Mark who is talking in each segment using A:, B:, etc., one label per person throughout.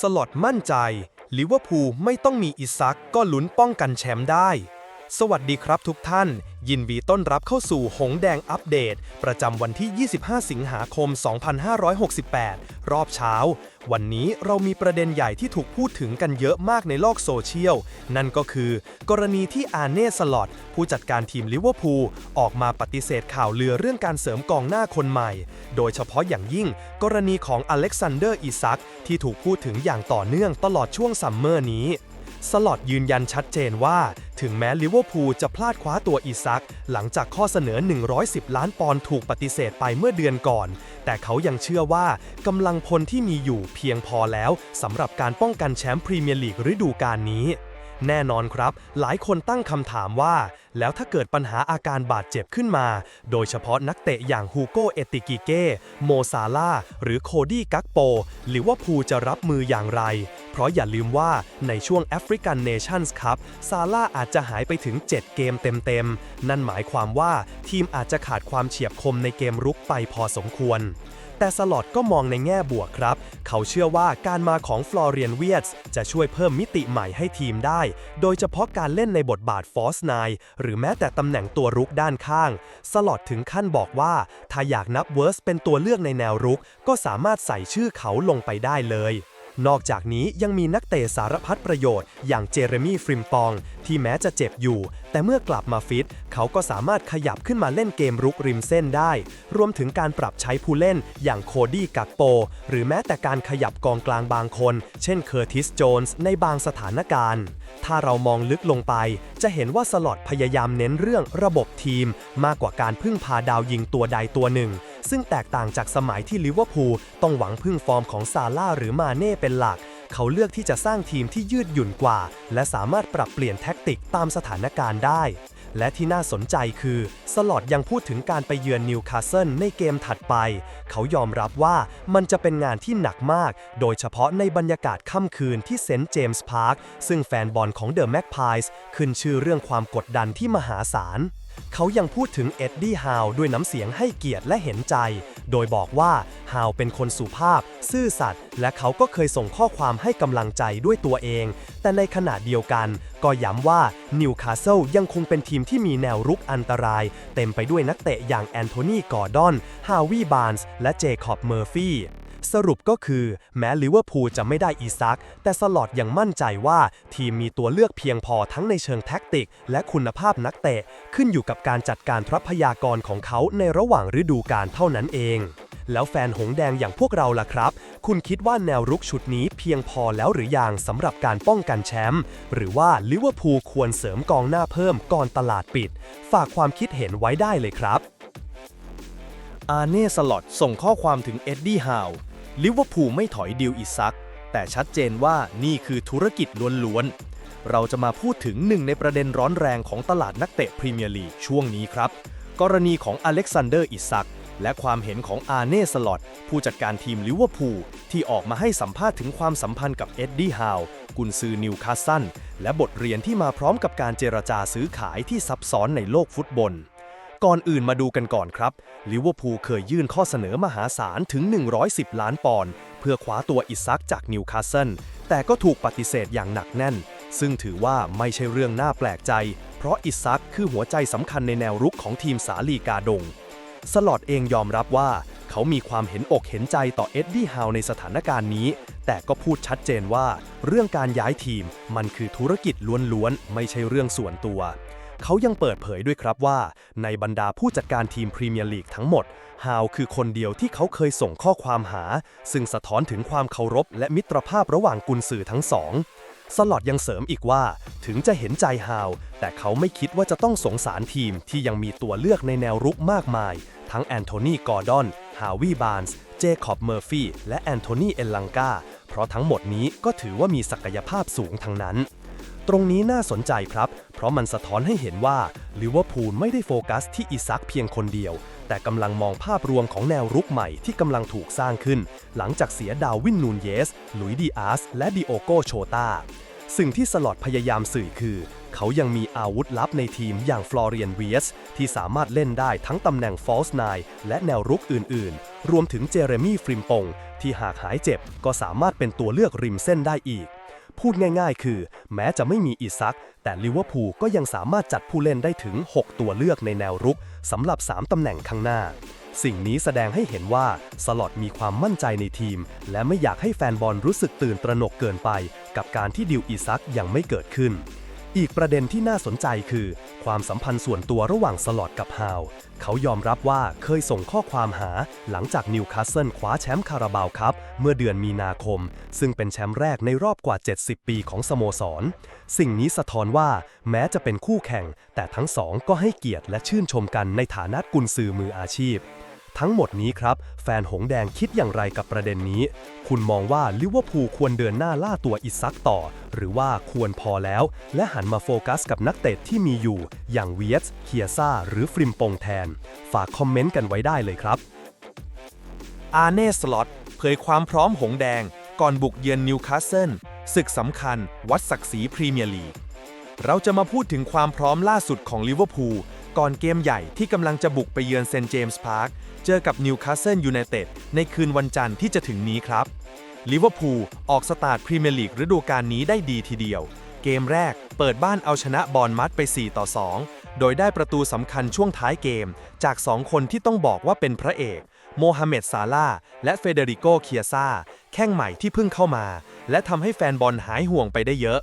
A: สลอตมั่นใจลิเวอร์พูลไม่ต้องมีอิซักก็ลุ้นป้องกันแชมป์ได้ สวัสดีครับทุกท่าน ยินดีต้อนรับเข้าสู่หงแดงอัปเดต ประจำวันที่ 25 สิงหาคม 2568 รอบเช้า วันนี้เรามีประเด็นใหญ่ที่ถูกพูดถึงกันเยอะมากในโลกโซเชียล นั่นก็คือ กรณีที่อาเน่สลอตผู้จัดการทีมลิเวอร์พูลออกมาปฏิเสธข่าวเลือเรื่องการเสริมกองหน้าคนใหม่ โดยเฉพาะอย่างยิ่ง กรณีของอเล็กซานเดอร์อิซักที่ถูกพูดถึงอย่างต่อเนื่องตลอดช่วงซัมเมอร์นี้ สลอตยืนยันชัดเจนว่า ถึงแม้ลิเวอร์พูลจะพลาดคว้าตัวอีซัก หลังจากข้อเสนอ 110 ล้านปอนด์ถูกปฏิเสธไปเมื่อเดือนก่อน แต่เขายังเชื่อว่ากำลังพลที่มีอยู่เพียงพอแล้วสำหรับการป้องกันแชมป์พรีเมียร์ลีกฤดูกาลนี้ แน่นอนครับ หลายคนตั้งคำถามว่า แล้วถ้าเกิดปัญหาอาการบาดเจ็บขึ้นมา โดยเฉพาะนักเตะอย่างฮูโกเอติกิเก้ โมซาลาหรือโคดี้กักโป หรือว่าพูจะรับมืออย่างไร เพราะอย่าลืมว่าในช่วงแอฟริกันเนชั่นส์คัพซาร่าอาจจะหายไปถึง 7 เกมเต็มๆ นั่นหมายความว่าทีมอาจจะขาดความเฉียบคมในเกมรุกไปพอสมควร แต่สลอตก็มองในแง่บวกครับ เขาเชื่อว่าการมาของฟลอเรียนเวียตส์จะช่วยเพิ่มมิติใหม่ให้ทีมได้ โดยเฉพาะการเล่นในบทบาทฟอสไนหรือแม้แต่ตำแหน่งตัวรุกด้านข้าง สลอตถึงขั้นบอกว่า ถ้าอยากนับเวิร์สเป็นตัวเลือกในแนวรุก ก็สามารถใส่ชื่อเขาลงไปได้เลย นอกจากนี้ยังมีนักเตะสารพัดประโยชน์ อย่างเจเรมี่ฟริมปอง ที่แม้จะเจ็บอยู่ แต่เมื่อกลับมาฟิต เขาก็สามารถขยับขึ้นมาเล่นเกมรุกริมเส้นได้ รวมถึงการปรับใช้ผู้เล่นอย่างโคดี้กักโป หรือแม้แต่การขยับกองกลางบางคน เช่นเคอร์ติสโจนส์ในบางสถานการณ์ ถ้าเรามองลึกลงไป จะเห็นว่าสลอตพยายามเน้นเรื่องระบบทีม มากกว่าการพึ่งพาดาวยิงตัวใดตัวหนึ่ง ซึ่งแตกต่างจากสมัยที่ลิเวอร์พูลต้องหวังพึ่งฟอร์มของซาร่าหรือมาเน่เป็นหลัก เขาเลือกที่จะสร้างทีมที่ยืดหยุ่นกว่า และสามารถปรับเปลี่ยนแท็กติกตามสถานการณ์ได้ และที่น่าสนใจคือ สลอตยังพูดถึงการไปเยือนนิวคาสเซิลในเกมถัดไป เขายอมรับว่ามันจะเป็นงานที่หนักมาก โดยเฉพาะในบรรยากาศค่ำคืนที่เซนต์เจมส์พาร์คซึ่งแฟนบอลของเดอะแม็กพายส์ขึ้นชื่อเรื่องความกดดันที่มหาศาล เขายังพูดถึงเอ็ดดี้ฮาวด้วยน้ำเสียงให้เกียรติและเห็นใจ โดยบอกว่าฮาวเป็นคนสุภาพ ซื่อสัตย์และเขาก็เคยส่งข้อความให้กำลังใจด้วยตัวเอง แต่ในขณะเดียวกัน ก็ย้ำว่านิวคาสเซิลยังคงเป็นทีมที่มีแนวรุกอันตราย เต็มไปด้วยนักเตะอย่างแอนโทนีกอร์ดอน ฮาวิบาร์นส์และเจคอบเมอร์ฟี่ สรุปก็คือ แม้ลิเวอร์พูลจะไม่ได้อีซัก แต่สลอตยังมั่นใจว่า ทีมมีตัวเลือกเพียงพอทั้งในเชิงแท็กติก และคุณภาพนักเตะ ขึ้นอยู่กับการจัดการทรัพยากรของเขาในระหว่างฤดูกาลเท่านั้นเอง แล้วแฟนหงแดงอย่างพวกเราล่ะครับ คุณคิดว่าแนวรุกชุดนี้เพียงพอแล้วหรือยังสำหรับการป้องกันแชมป์หรือว่าลิเวอร์พูลควรเสริมกองหน้าเพิ่มก่อนตลาดปิด ฝากความคิดเห็นไว้ได้เลยครับอาเน่สลอตส่งข้อความถึงเอ็ดดี้ฮาว ลิเวอร์พูลไม่ถอยดิวอิซัก แต่ชัดเจนว่านี่คือธุรกิจล้วนๆ เราจะมาพูดถึงหนึ่งในประเด็นร้อนแรงของตลาดนักเตะพรีเมียร์ลีกช่วงนี้ครับ กรณีของอเล็กซานเดอร์อิซัก และความเห็นของอาเน่สลอตผู้จัดการทีมลิเวอร์พูลที่ออกมาให้สัมภาษณ์ถึงความสัมพันธ์กับเอ็ดดี้ฮาวกุนซือนิวคาสซันและบทเรียนที่มาพร้อมกับการเจรจาซื้อขายที่ซับซ้อนในโลกฟุตบอล ก่อนอื่นมาดูกันก่อนครับ ลิเวอร์พูลเคยยื่นข้อเสนอมหาศาลถึง 110 ล้านปอนด์เพื่อคว้าตัวอิซักจากนิวคาสเซิล แต่ก็ถูกปฏิเสธอย่างหนักแน่น ซึ่งถือว่าไม่ใช่เรื่องน่าแปลกใจ เพราะอิซักคือหัวใจสำคัญในแนวรุกของทีมสาลีกาดง สลอตเองยอมรับว่า เขามีความเห็นอกเห็นใจต่อเอ็ดดี้ฮาวในสถานการณ์นี้ แต่ก็พูดชัดเจนว่า เรื่องการย้ายทีมมันคือธุรกิจล้วนๆ ไม่ใช่เรื่องส่วนตัว เขายังเปิดเผยด้วยครับว่า ในบรรดาผู้จัดการทีมพรีเมียร์ลีกทั้งหมด ฮาวคือคนเดียวที่เขาเคยส่งข้อความหา ซึ่งสะท้อนถึงความเคารพและมิตรภาพระหว่างกุนสื่อทั้งสองสลอตยังเสริมอีกว่า ถึงจะเห็นใจฮาว แต่เขาไม่คิดว่าจะต้องสงสารทีมที่ยังมีตัวเลือกในแนวรุกมากมาย ทั้งแอนโทนีกอร์ดอน ฮาวิบานส์ เจคอบเมอร์ฟี่ และแอนโทนีเอลังกา เพราะทั้งหมดนี้ก็ถือว่ามีศักยภาพสูงทั้งนั้น ตรงนี้น่าสนใจครับ เพราะมันสะท้อนให้เห็นว่าลิเวอร์พูลไม่ได้โฟกัสที่อิซักเพียงคนเดียว แต่กำลังมองภาพรวมของแนวรุกใหม่ที่กำลังถูกสร้างขึ้น หลังจากเสียดาวินนูนเยส หลุยดีอาส และดิโอโกโชตาสิ่งที่สลอตพยายามสื่อคือ
B: เขายังมีอาวุธลับในทีมอย่างฟลอเรียนเวียส ที่สามารถเล่นได้ทั้งตำแหน่งฟอลส์ไนและแนวรุกอื่น ๆ รวมถึงเจเรมี่ฟริมปงที่หากหายเจ็บก็สามารถเป็นตัวเลือกริมเส้นได้อีก พูดง่ายๆ คือ แม้จะไม่มีอิซัก แต่ลิเวอร์พูลก็ยังสามารถจัดผู้เล่นได้ถึง 6 ตัวเลือกในแนวรุกสำหรับ 3 ตำแหน่งข้างหน้า สิ่งนี้แสดงให้เห็นว่าสลอตมีความมั่นใจในทีม และไม่อยากให้แฟนบอลรู้สึกตื่นตระหนกเกินไป กับการที่ดิวอิซักยังไม่เกิดขึ้น อีกประเด็นที่น่าสนใจคือ ความสัมพันธ์ส่วนตัวระหว่างสลอตกับฮาว เขายอมรับว่าเคยส่งข้อความหาหลังจากนิวคาสเซิลคว้าแชมป์คาราบาวครับ เมื่อเดือนมีนาคม ซึ่งเป็นแชมป์แรกในรอบกว่า 70 ปีของสโมสร สิ่งนี้สะท้อนว่าแม้จะเป็นคู่แข่ง แต่ทั้งสองก็ให้เกียรติและชื่นชมกันในฐานะกุนซือมืออาชีพ ทั้งหมดนี้ครับ แฟนหงแดงคิดอย่างไรกับประเด็นนี้ คุณมองว่าลิเวอร์พูลควรเดินหน้าล่าตัวอิซักต่อ หรือว่าควรพอแล้ว และหันมาโฟกัสกับนักเตะที่มีอยู่ อย่างเวียสเคียซ่า หรือฟริมปงแทน ฝากคอมเมนต์กันไว้ได้เลยครับ
A: อาเน่สล็อตเผยความพร้อมหงแดง ก่อนบุกเยือนนิวคาสเซิลศึกสำคัญ วัดศักดิ์ศรีพรีเมียร์ลีกเราจะมาพูดถึงความพร้อมล่าสุดของลิเวอร์พูล ก่อนเกมใหญ่ที่กำลังจะบุกไปเยือนเซนต์เจมส์พาร์ค เจอกับนิวคาสเซิลยูไนเต็ดในคืนวันจันทร์ที่จะถึงนี้ครับลิเวอร์พูลออกสตาร์ทพรีเมียร์ลีกฤดูกาลนี้ได้ดีทีเดียว เกมแรกเปิดบ้านเอาชนะบอร์นมัดไป 4 ต่อ 2 โดยได้ประตูสำคัญช่วงท้ายเกม จาก 2 คนที่ต้องบอกว่าเป็นพระเอก โมฮัมเหม็ดซาลาห์และเฟเดริโกเคียซาแข้งใหม่ที่เพิ่งเข้ามา และทำให้แฟนบอลหายห่วงไปได้เยอะ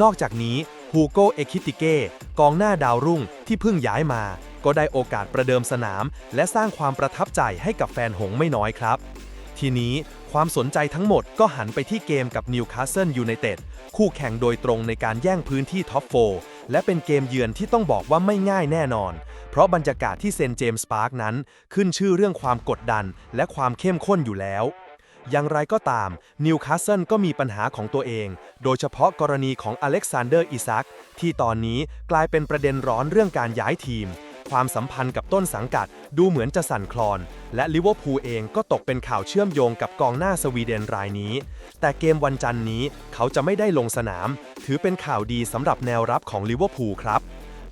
A: นอกจากนี้ ฮูโกเอคิติเก้กองหน้าดาวรุ่งที่เพิ่งย้ายมา ก็ได้โอกาสประเดิมสนาม และสร้างความประทับใจให้กับแฟนหงไม่น้อยครับ ทีนี้ความสนใจทั้งหมดก็หันไปที่เกมกับนิวคาสเซิลยูไนเต็ดคู่แข่งโดยตรงในการแย่งพื้นที่ท็อปโฟและเป็นเกมเยือนที่ต้องบอกว่าไม่ง่ายแน่นอน เพราะบรรยากาศที่เซนเจมส์พาร์คนั้น ขึ้นชื่อเรื่องความกดดันและความเข้มข้นอยู่แล้ว อย่างไรก็ตามนิวคาสเซิลก็มีปัญหาของตัวเอง โดยเฉพาะกรณีของอเล็กซานเดอร์อิซักที่ตอนนี้กลายเป็นประเด็นร้อนเรื่องการย้ายทีม ความสัมพันธ์กับต้นสังกัดดูเหมือนจะสั่นคลอน และลิเวอร์พูลเองก็ตกเป็นข่าวเชื่อมโยงกับกองหน้าสวีเดนรายนี้ แต่เกมวันจันทร์นี้เขาจะไม่ได้ลงสนาม ถือเป็นข่าวดีสำหรับแนวรับของลิเวอร์พูลครับ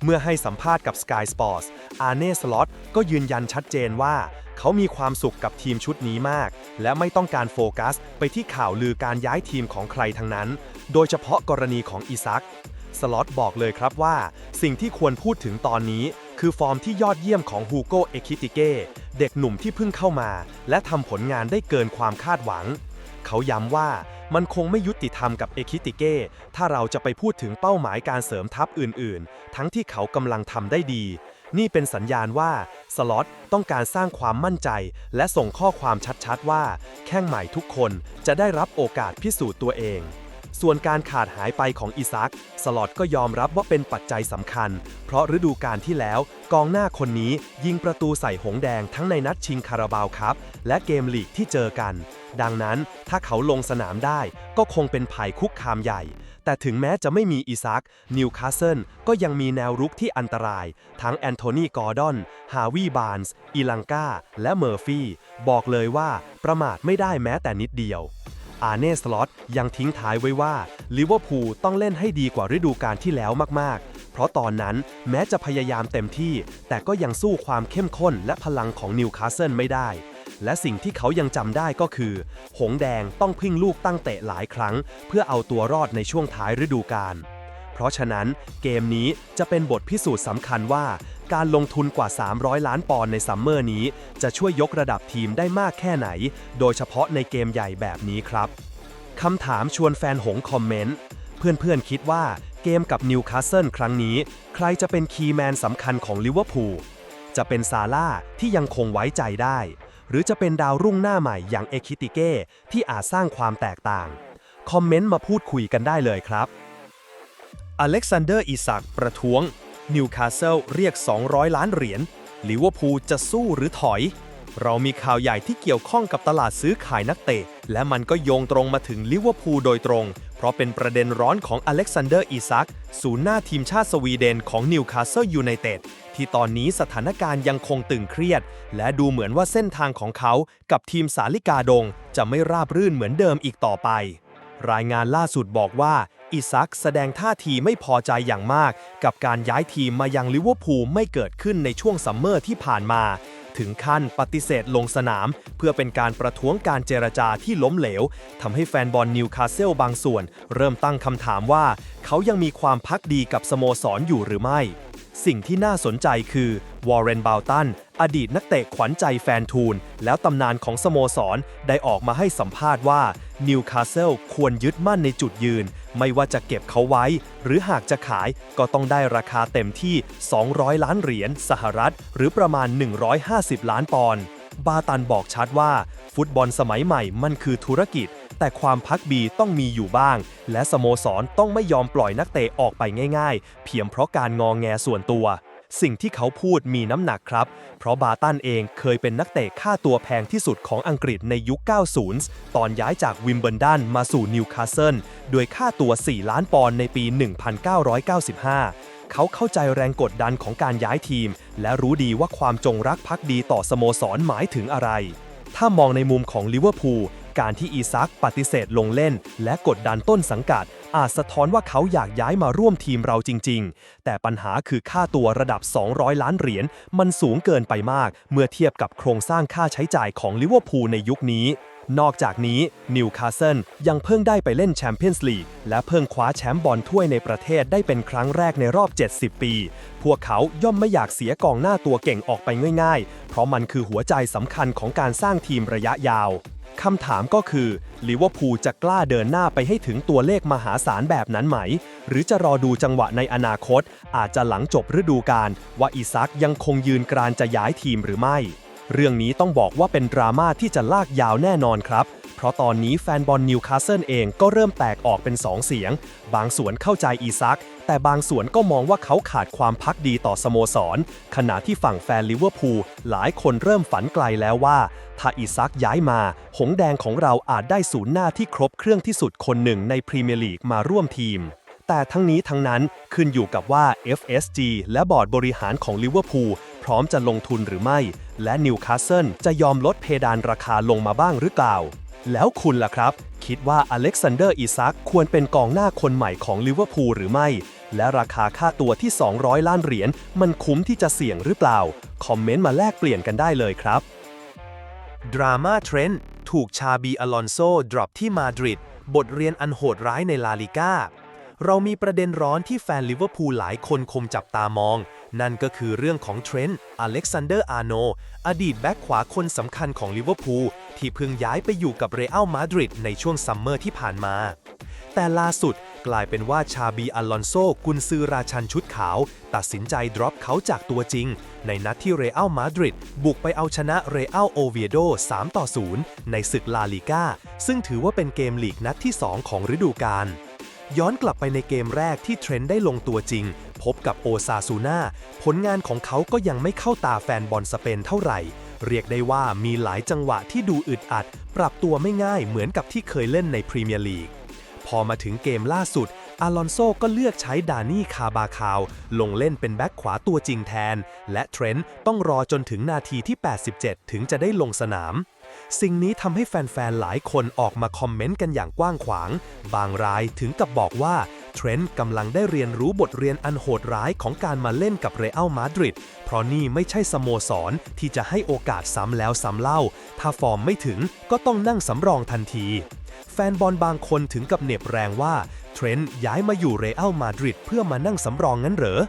A: เมื่อให้สัมภาษณ์กับ Sky Sports อาเน่สล็อตก็ยืนยันชัดเจนว่า เขามีความสุขกับทีมชุดนี้มาก และไม่ต้องการโฟกัส ไปที่ข่าวลือการย้ายทีมของใครทั้งนั้น โดยเฉพาะกรณีของอิซัก สล็อตบอกเลยครับว่า สิ่งที่ควรพูดถึงตอนนี้ คือฟอร์มที่ยอดเยี่ยมของฮูโกเอคิติเก้เด็กหนุ่มที่เพิ่งเข้ามา และทำผลงานได้เกินความคาดหวัง เขาย้ำว่ามันคงไม่ยุติธรรมกับเอคิติเก้ ถ้าเราจะไปพูดถึงเป้าหมายการเสริมทัพอื่นๆ ทั้งที่เขากำลังทำได้ดี นี่เป็นสัญญาณว่าสล็อตต้องการสร้างความมั่นใจ และส่งข้อความชัดๆว่า แข้งใหม่ทุกคนจะได้รับโอกาสพิสูจน์ตัวเอง ส่วนการขาดหายไปของอิซัก สล็อตก็ยอมรับว่าเป็นปัจจัยสำคัญ เพราะฤดูกาลที่แล้ว กองหน้าคนนี้ยิงประตูใส่หงแดงทั้งในนัดชิงคาราบาวครับและเกมลีกที่เจอกัน ดังนั้นถ้าเขาลงสนามได้ก็คงเป็นภัยคุกคามใหญ่ แต่ถึงแม้จะไม่มีอิซักนิวคาสเซิลก็ยังมีแนวรุกที่อันตราย ทั้งแอนโทนีกอร์ดอนฮาวีบาร์นส์อีลังกาและเมอร์ฟี่ บอกเลยว่าประมาทไม่ได้แม้แต่นิดเดียวอาเน่สล็อตยังทิ้งท้ายไว้ว่าลิเวอร์พูลต้องเล่นให้ดีกว่าฤดูกาลที่แล้วมากๆ เพราะตอนนั้นแม้จะพยายามเต็มที่ แต่ก็ยังสู้ความเข้มข้นและพลังของนิวคาสเซิลไม่ได้ และสิ่งที่เขายังจำได้ก็คือ หงแดงต้องพึ่งลูกตั้งเตะหลายครั้ง เพื่อเอาตัวรอดในช่วงท้ายฤดูกาลเพราะฉะนั้นเกมนี้จะเป็นบทพิสูจน์สำคัญว่า การลงทุนกว่า 300 ล้านปอนด์ในซัมเมอร์นี้ จะช่วยยกระดับทีมได้มากแค่ไหน โดยเฉพาะในเกมใหญ่แบบนี้ครับคำถามชวนแฟนหงคอมเมนต์เพื่อนๆคิดว่าเกมกับนิวคาสเซิลครั้งนี้ ใครจะเป็นคีย์แมนสำคัญของลิเวอร์พูลจะเป็นซาร่าที่ยังคงไว้ใจได้ หรือจะเป็นดาวรุ่งหน้าใหม่อย่างเอคิติเก้ที่อาจสร้างความแตกต่าง คอมเมนต์มาพูดคุยกันได้เลยครับ อเล็กซานเดอร์อิสักประท้วง นิวคาสเซิลเรียก 200 ล้านเหรียญลิเวอร์พูลจะสู้หรือถอย เรามีข่าวใหญ่ที่เกี่ยวข้องกับตลาดซื้อขายนักเตะ และมันก็โยงตรงมาถึงลิเวอร์พูลโดยตรง เพราะเป็นประเด็นร้อนของอเล็กซานเดอร์อิซักศูนย์หน้าทีมชาติสวีเดนของนิวคาสเซิลยูไนเต็ด ที่ตอนนี้สถานการณ์ยังคงตึงเครียด และดูเหมือนว่าเส้นทางของเขากับทีมสาลิกาดง จะไม่ราบรื่นเหมือนเดิมอีกต่อไป รายงานล่าสุดบอกว่า อิซักแสดงท่าทีไม่พอใจอย่างมาก กับการย้ายทีมมายังลิเวอร์พูลไม่เกิดขึ้นในช่วงซัมเมอร์ที่ผ่านมา ถึงขั้นปฏิเสธลงสนาม เพื่อเป็นการประท้วงการเจรจาที่ล้มเหลวทำให้แฟนบอลนิวคาสเซิลบางส่วน เริ่มตั้งคำถามว่า เขายังมีความพักดีกับสโมสรอยู่หรือไม่ สิ่งที่น่าสนใจคือวอร์เรนบาลตัน อดีตนักเตะขวัญใจแฟนทูน แล้วตำนานของสโมสร ได้ออกมาให้สัมภาษณ์ว่านิวคาสเซิลควรยึดมั่นในจุดยืน ไม่ว่าจะเก็บเขาไว้ หรือหากจะขายก็ต้องได้ราคาเต็มที่ 200 ล้านเหรียญสหรัฐ หรือประมาณ 150 ล้านปอนด์บาตันบอกชัดว่า ฟุตบอลสมัยใหม่มันคือธุรกิจ แต่ความพักบีต้องมีอยู่บ้าง และสโมสรต้องไม่ยอมปล่อยนักเตะออกไปง่ายๆ เพียงเพราะการงองแงส่วนตัว สิ่งที่เขาพูดมีน้ำหนักครับ เพราะบาตันเองเคยเป็นนักเตะค่าตัวแพงที่สุดของอังกฤษในยุค 90 ตอนย้ายจากวิมเบิลดันมาสู่นิวคาสเซิลโดยค่าตัว 4 ล้านปอนด์ในปี 1995เขาเข้าใจแรงกดดันของการย้ายทีม และรู้ดีว่าความจงรักภักดีต่อสโมสรหมายถึงอะไร ถ้ามองในมุมของลิเวอร์พูล การที่อีซักปฏิเสธลงเล่น และกดดันต้นสังกัด อาจสะท้อนว่าเขาอยากย้ายมาร่วมทีมเราจริง ๆ แต่ปัญหาคือค่าตัวระดับ 200 ล้านเหรียญมันสูงเกินไปมาก เมื่อเทียบกับโครงสร้างค่าใช้จ่ายของลิเวอร์พูลในยุคนี้นอกจากนี้นิวคาสเซิลยังเพิ่งได้ไปเล่นแชมเปี้ยนส์ลีกและเพิ่งคว้าแชมป์บอลถ้วยในประเทศได้เป็นครั้งแรกในรอบ 70 ปี พวกเขาย่อมไม่อยากเสียกองหน้าตัวเก่งออกไปง่ายๆ เพราะมันคือหัวใจสำคัญของการสร้างทีมระยะยาว คำถามก็คือลิเวอร์พูลจะกล้าเดินหน้าไปให้ถึงตัวเลขมหาศาลแบบนั้นไหม หรือจะรอดูจังหวะในอนาคต อาจจะหลังจบฤดูกาลว่าอิซักยังคงยืนกรานจะย้ายทีมหรือไม่ เรื่องนี้ต้องบอกว่าเป็นดราม่าที่จะลากยาวแน่นอนครับเพราะตอนนี้แฟนบอลนิวคาสเซิลเองก็เริ่มแตกออกเป็นสองเสียง บางส่วนเข้าใจอีซัก แต่บางส่วนก็มองว่าเขาขาดความพักดีต่อสโมสร ขณะที่ฝั่งแฟนลิเวอร์พูลหลายคนเริ่มฝันไกลแล้วว่า ถ้าอีซักย้ายมา หงแดงของเราอาจได้ศูนย์หน้าที่ครบเครื่องที่สุดคนหนึ่งในพรีเมียร์ลีกมาร่วมทีม แต่ทั้งนี้ทั้งนั้นขึ้นอยู่กับว่า FSG และบอร์ดบริหารของลิเวอร์พูลพร้อมจะลงทุนหรือไม่ และนิวคาสเซิลจะยอมลดเพดานราคาลงมาบ้างหรือเปล่า แล้วคุณล่ะครับ คิดว่าอเล็กซานเดอร์อิซักควรเป็นกองหน้าคนใหม่ของลิเวอร์พูลหรือไม่ และราคาค่าตัวที่ 200 ล้านเหรียญมันคุ้มที่จะเสี่ยงหรือเปล่า คอมเมนต์มาแลกเปลี่ยนกันได้เลยครับดราม่าเทรนด์ถูกชาบีอลอนโซดรอปที่มาดริดบทเรียนอันโหดร้ายในลาลิก้า เรามีประเด็นร้อนที่แฟนลิเวอร์พูลหลายคนคงจับตามอง นั่นก็คือเรื่องของเทรนต์อเล็กซานเดอร์อาร์โน อดีตแบ็กขวาคนสำคัญของลิเวอร์พูลที่เพิ่งย้ายไปอยู่กับเรอัลมาดริดในช่วงซัมเมอร์ที่ผ่านมา แต่ล่าสุดกลายเป็นว่าชาบีอลอนโซกุนซือราชันชุดขาว ตัดสินใจดรอปเขาจากตัวจริง ในนัดที่เรอัลมาดริดบุกไปเอาชนะเรอัลโอเวียโด 3 ต่อ 0 ในศึกลาลิก้าซึ่งถือว่าเป็นเกมลีกนัดที่ 2 ของฤดูกาล ย้อนกลับไปในเกมแรกที่เทรนด์ได้ลงตัวจริง พบกับโอซาซูนาผลงานของเขาก็ยังไม่เข้าตาแฟนบอลสเปนเท่าไหร่ เรียกได้ว่ามีหลายจังหวะที่ดูอึดอัด ปรับตัวไม่ง่ายเหมือนกับที่เคยเล่นในพรีเมียร์ลีก พอมาถึงเกมล่าสุด อาลอนโซก็เลือกใช้ดานี่คาบาคาว ลงเล่นเป็นแบ็คขวาตัวจริงแทน และเทรนต์ต้องรอจนถึงนาทีที่ 87 ถึงจะได้ลงสนาม สิ่งนี้ทำให้แฟนๆ หลายคนออกมาคอมเมนต์กันอย่างกว้างขวาง บางรายถึงกับบอกว่าเทรนต์กำลังได้เรียนรู้บทเรียนอันโหดร้ายของการมาเล่นกับเรอัลมาดริด เพราะนี่ไม่ใช่สโมสรที่จะให้โอกาสซ้ำแล้วซ้ำเล่า ถ้าฟอร์มไม่ถึงก็ต้องนั่งสำรองทันที แฟนบอลบางคนถึงกับเหน็บแรงว่าเทรนต์ย้ายมาอยู่เรอัลมาดริดเพื่อมานั่งสำรองงั้นเหรอ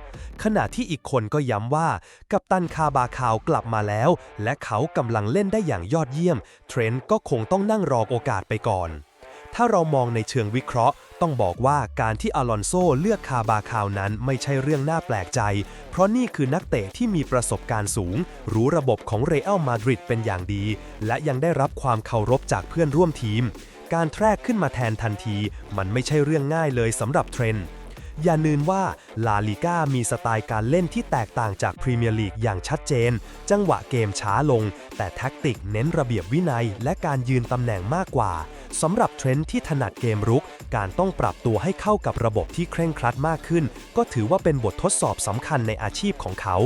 A: ขณะที่อีกคนก็ย้ำว่า กัปตันคาบาคาวกลับมาแล้ว และเขากำลังเล่นได้อย่างยอดเยี่ยม เทรนต์ก็คงต้องนั่งรอโอกาสไปก่อน ถ้าเรามองในเชิงวิเคราะห์ ต้องบอกว่าการที่อลอนโซเลือกคาบาคาวนั้นไม่ใช่เรื่องน่าแปลกใจ เพราะนี่คือนักเตะที่มีประสบการณ์สูง รู้ระบบของเรอัลมาดริดเป็นอย่างดี และยังได้รับความเคารพจากเพื่อนร่วมทีม การแทรกขึ้นมาแทนทันที มันไม่ใช่เรื่องง่ายเลยสำหรับเทรนด์ อย่าลืมว่าลาลิก้ามีสไตล์การเล่นที่แตกต่างจากพรีเมียร์ลีกอย่างชัดเจน จังหวะเกมช้าลง แต่แท็กติกเน้นระเบียบวินัย และการยืนตำแหน่งมากกว่าสำหรับเทรนด์ที่ถนัดเกมรุก การต้องปรับตัวให้เข้ากับระบบที่เคร่งครัดมากขึ้น ก็ถือว่าเป็นบททดสอบสำคัญในอาชีพของเขา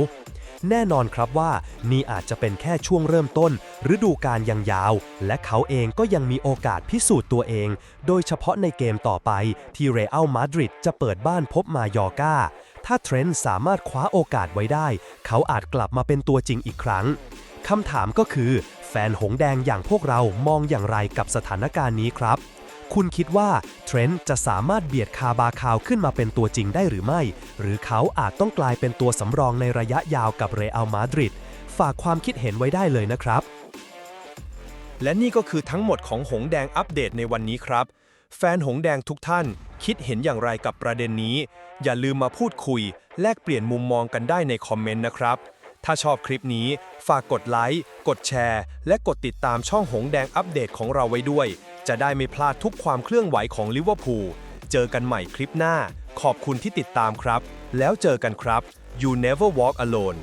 B: แน่นอนครับว่านี่อาจจะเป็นแค่ช่วงเริ่มต้น ฤดูกาลยังยาว และเขาเองก็ยังมีโอกาสพิสูจน์ตัวเอง โดยเฉพาะในเกมต่อไปที่เรอัลมาดริดจะเปิดบ้านพบมายอกาถ้าเทรนต์สามารถคว้าโอกาสไว้ได้ เขาอาจกลับมาเป็นตัวจริงอีกครั้งคำถามก็คือ แฟนหงแดงอย่างพวกเรามองอย่างไรกับสถานการณ์นี้ครับ คุณคิดว่าเทรนต์จะสามารถเบียดคาบาคาวขึ้นมาเป็นตัวจริงได้หรือไม่ หรือเขาอาจต้องกลายเป็นตัวสำรองในระยะยาวกับเรอัลมาดริดฝากความคิดเห็นไว้ได้เลยนะครับ
A: และนี่ก็คือทั้งหมดของหงแดงอัปเดตในวันนี้ครับ แฟนหงแดงทุกท่าน คิดเห็นอย่างไรกับประเด็นนี้ อย่าลืมมาพูดคุย แลกเปลี่ยนมุมมองกันได้ในคอมเมนต์นะครับถ้าชอบคลิปนี้ ฝากกดไลค์ กดแชร์ และกดติดตามช่องหงแดงอัปเดตของเราไว้ด้วยจะได้ไม่พลาดทุกความเคลื่อนไหวของลิเวอร์พูล เจอกันใหม่คลิปหน้า ขอบคุณที่ติดตามครับ แล้วเจอกันครับ You never walk alone